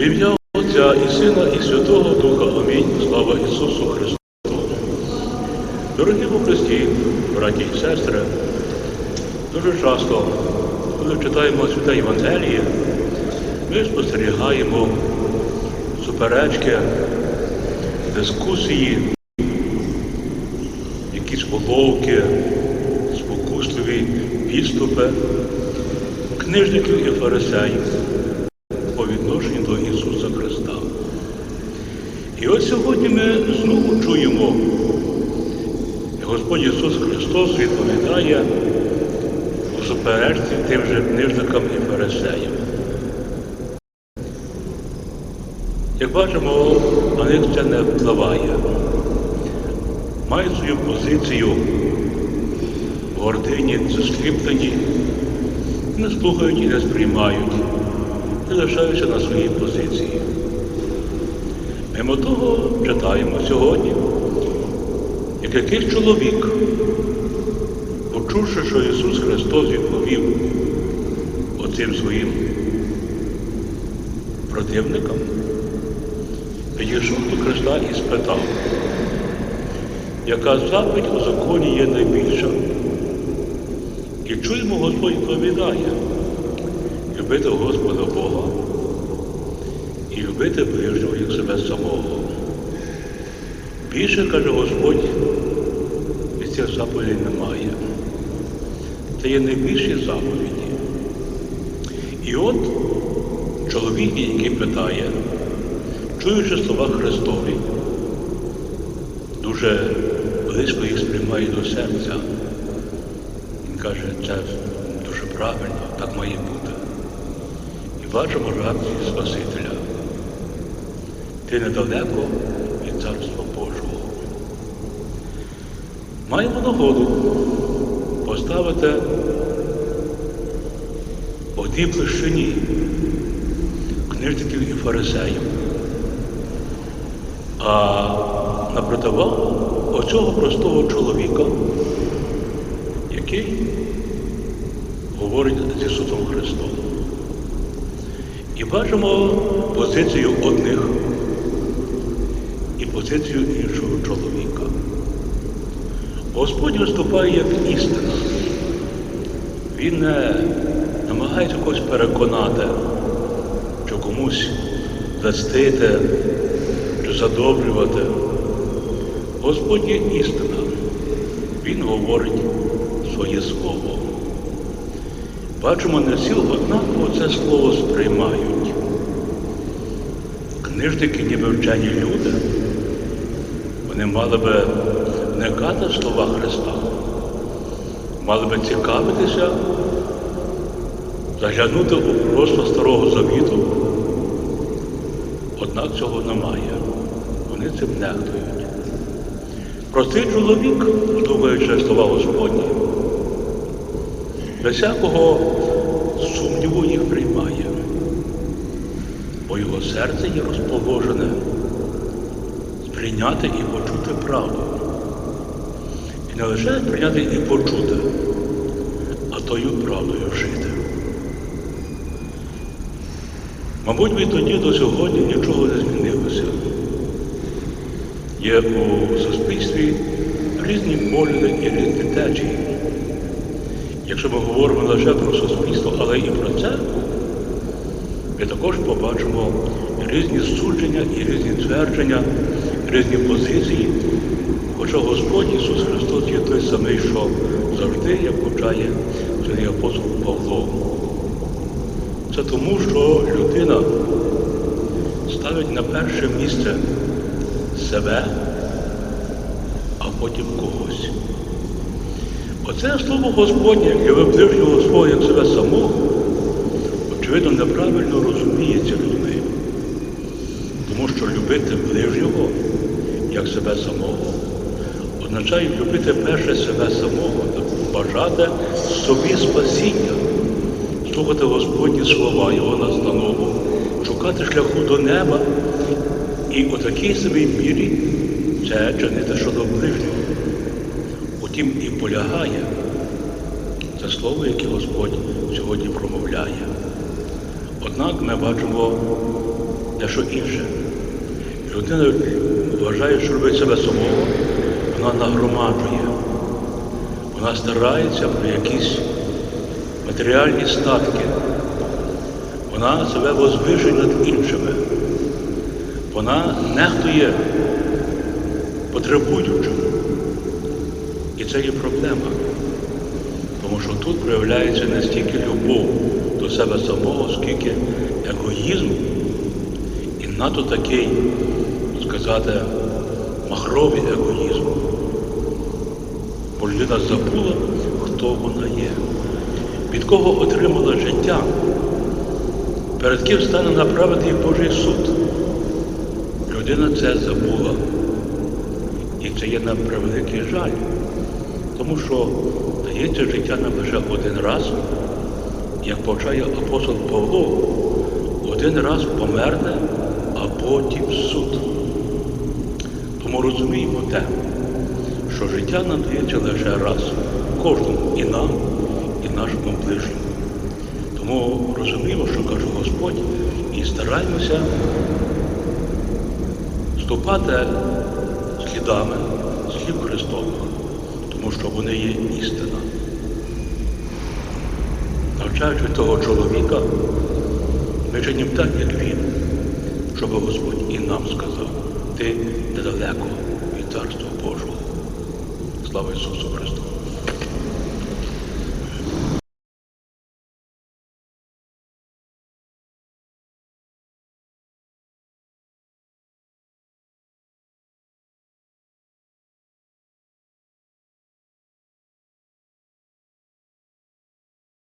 Ім'я Отця і Сина, і Святого Духа. Амінь. Слава Ісусу Христу. Дорогі у Христі, браті і сестри, дуже часто, коли читаємо Святе Євангеліє, ми спостерігаємо суперечки, дискусії, якісь уловки, спокусливі підступи книжників і фарисеїв по відношенню до Ісуса Христа. І ось сьогодні знову чуємо, Господь Ісус Христос відповідає у суперечці тим же книжникам і фарисеям. Як бачимо, на них це не впливає. Мають свою позицію в гордині, засліплені, не слухають і не сприймають, і лишаються на своїй позиції. Мимо того читаємо сьогодні, як якийсь чоловік, почувши, що Ісус Христос відповів оцим своїм противникам, підійшов до Христа і спитав, яка заповідь у законі є найбільша? І чуємо, Господь відповідає, любити Господа Бога любити ближнього як себе самого. Більше, каже Господь, від цих заповідей немає. Це є найбільші заповіді. І от чоловік, який питає, чуючи слова Христові, дуже близько їх сприймає до серця. Він каже, це дуже правильно, так має бути. І бачимо реакцію Спасителя. Ти недалеко від Царства Божого. Маємо нагоду поставити одній площині книжників і фарисеїв. А на противагу оцього простого чоловіка, який говорить з Ісусом Христом. І бачимо позицію одних і позицію іншого чоловіка. Господь виступає як істина. Він не намагається когось переконати, що комусь вестити чи задобрювати. Господь є істина. Він говорить своє слово. Бачимо, не всі однаково це слово сприймають. Книжники, ніби вчені люди, вони мали би вникати в слова Христа, мали би цікавитися, заглянути у просто Старого Завіту. Однак цього немає. Вони цим нехтують. Простий чоловік, слухаючи слова Господні, без всякого сумніву їх приймає, бо його серце є розположене сприйняти і почути правду. І не лише сприйняти і почути, а тою правдою жити. Мабуть, відтоді до сьогодні нічого не змінилося. Є у суспільстві різні погляди і різні течії. Якщо ми говоримо лише про суспільство, але і про церкву, ми також побачимо різні судження і різні твердження, різні позиції. Хоча Господь Ісус Христос є той самий, що завжди, як повчає святий апостол Павло. Це тому, що людина ставить на перше місце себе, а потім когось. Оце слово Господнє, яке ви ближнього свого як себе самого, очевидно, неправильно розуміється людьми. Тому що любити ближнього як себе самого означає любити перше себе самого, бажати собі спасіння, слухати Господні слова, Його настанову, шукати шляху до неба і у такій самій мірі це чинити щодо ближнього. Утім і полягає це слово, яке Господь сьогодні промовляє. Однак ми бачимо дещо інше. Людина вважає, що робить себе самого, вона нагромаджує. Вона старається про якісь матеріальні статки. Вона себе возвишує над іншими. Вона нехтує потребуючим. І це є проблема. Тому що тут проявляється не стільки любов до себе самого, скільки егоїзм і надто такий, сказати, махровий егоїзм. Бо людина забула, хто вона є, від кого отримала життя, перед ким стане направити Божий суд. Людина це забула. І це є на превеликий жаль. Тому що дається життя нам лише один раз, як повчає апостол Павло, один раз померне, потім суд. Тому розуміємо те, що життя нам дається лише раз, кожному і нам, і нашому ближньому. Тому розуміємо, що каже Господь, і стараємося ступати слідами слів Христових, тому що вони є істина. Навчаючи того чоловіка, ми чинимо так, як він, щоб Господь і нам сказав, ти недалеко від Царства Божого. Слава Ісусу Христу!